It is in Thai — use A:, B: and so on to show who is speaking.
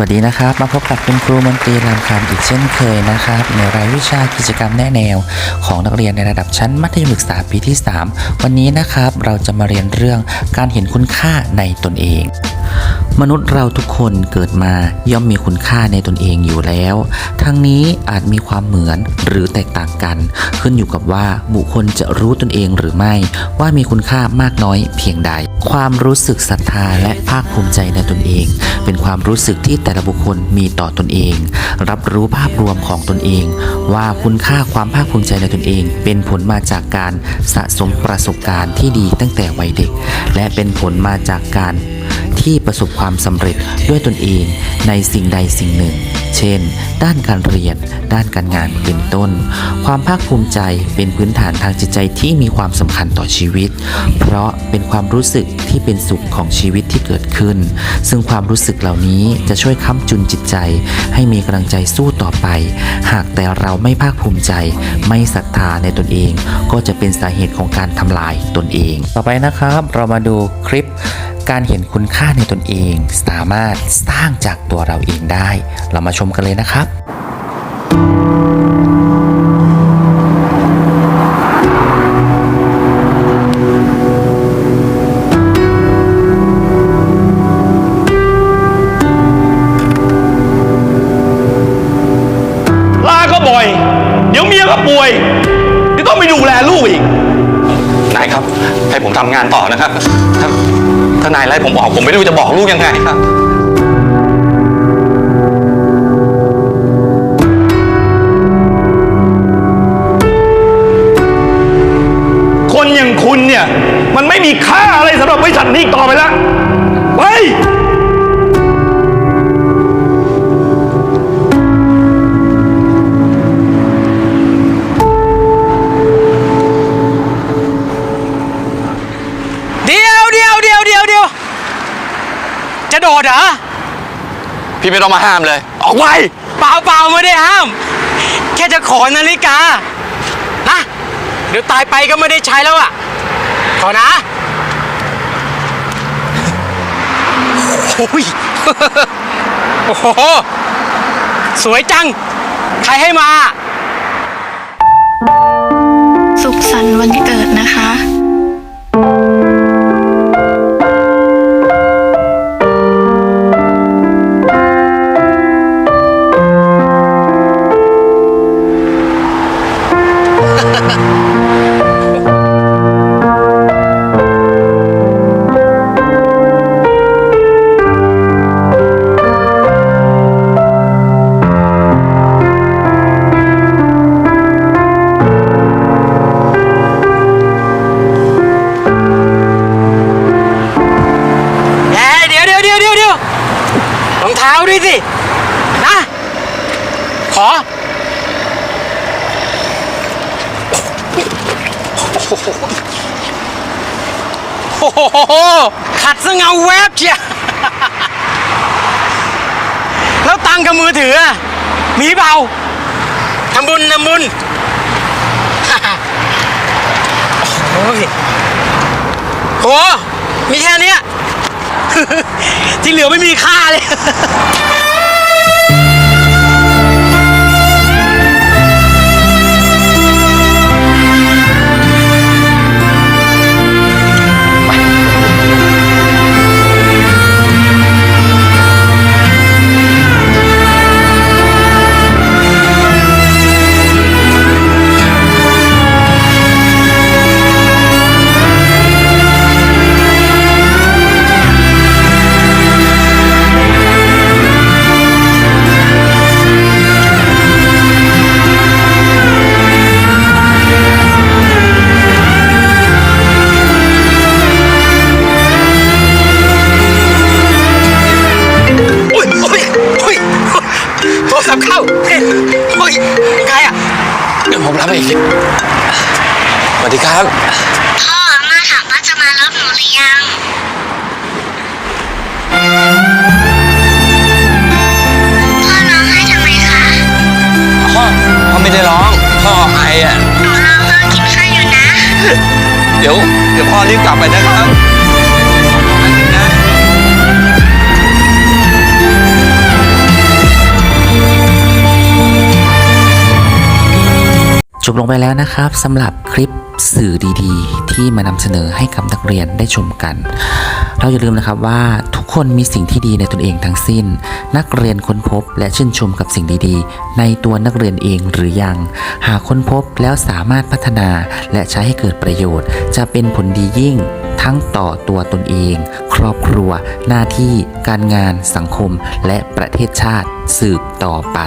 A: สวัสดีนะครับ มาพบกับคุณครูมนตรีรามคำอีกเช่นเคยนะครับ ในรายวิชากิจกรรมแนะแนว ของนักเรียนในระดับชั้นมัธยมศึกษาปีที่ 3 วันนี้นะครับ เราจะมาเรียนเรื่องการเห็นคุณค่าในตนเอง มนุษย์เราทุกคนเกิดมาย่อมมีคุณค่าในตนเองอยู่แล้ว ทั้งนี้อาจมีความเหมือนหรือแตกต่างกัน ขึ้นอยู่กับว่าบุคคลจะรู้ตนเองหรือไม่ ว่ามีคุณค่ามากน้อยเพียงใด ความรู้สึกศรัทธาและภาคภูมิใจในตนเอง เป็นความรู้สึกที่แต่ละบุคคลมีต่อตนเอง รับรู้ภาพรวมของตนเอง ว่าคุณค่าความภาคภูมิใจในตนเอง เป็นผลมาจากการสะสมประสบการณ์ที่ดีตั้งแต่วัยเด็ก และเป็นผลมาจากการ ที่ประสบความสำเร็จด้วยตนเองในสิ่งใดสิ่งหนึ่ง เช่น ด้านการเรียน ด้านการงานเป็นต้น ความภาคภูมิใจเป็นพื้นฐานทางจิตใจที่มีความสำคัญต่อชีวิต เพราะเป็นความรู้สึกที่เป็นสุขของชีวิตที่เกิดขึ้น ซึ่งความรู้สึกเหล่านี้จะช่วยค้ำจุนจิตใจ ให้มีกำลังใจสู้ต่อไป หากแต่เราไม่ภาคภูมิใจ ไม่ศรัทธาในตนเอง ก็จะเป็นสาเหตุของการทำลายตนเอง ต่อไปนะครับ เรามาดูคลิป การเห็นคุณค่าในตนเอง สามารถสร้างจากตัวเราเองได้ เรามาชมกันเลยนะครับ
B: ลาก็บ่อย เดี๋ยวเมียก็ป่วยเดี๋ยวต้องไปดูแลลูกอีก นายครับ ให้ผมทำงานต่อนะครับถ้า ถ้านายไล่ผมออกผมไม่รู้จะบอกลูกยังไงครับ
C: จะโดดเหรอ
B: พี่ไม่ต้องมาห้ามเลย ออกไป
C: เปล่าเปล่าไม่ได้ห้าม แค่จะขอนาฬิกา นะ เดี๋ยวตายไปก็ไม่ได้ใช้แล้วอะขอนะ โอ้ย โอ้โห สวยจัง ใครให้มา
D: สุขสันต์วัน
C: สิ นะ ขอ โอ้โหขัดสเงาแวบเชียแล้วตังกับมือถือ มีเปล่าทำบุญทำบุญโอ้ยโหมีแค่เนี้ย ที่เหลือไม่มีค่าเลย
B: สวัสดีครับ
D: พ่ออามาถามว่าจะมารับหนูหรือยัง พ่อร้องไห้ทำไมคะ
B: พ่อพ่อไม่ได้ร้อง พ่อไออะ
D: หนูรอพ่อกินข้าวอยู่นะ
B: เดี๋ยว เดี๋ยวพ่อรีบกลับไปนะครับ
A: จบลงไปแล้วนะครับสำหรับคลิปสื่อดีๆ ที่มานำเสนอให้กับนักเรียนได้ชมกัน เราอย่าลืมนะครับว่าทุกคนมีสิ่งที่ดีในตนเองทั้งสิ้น นักเรียนค้นพบและชื่นชมกับสิ่งดีๆ ในตัวนักเรียนเองหรือยัง หากค้นพบแล้วสามารถพัฒนาและใช้ให้เกิดประโยชน์ จะเป็นผลดียิ่งทั้งต่อตัวตนเอง ครอบครัว หน้าที่ การงาน สังคม และประเทศชาติสืบต่อไป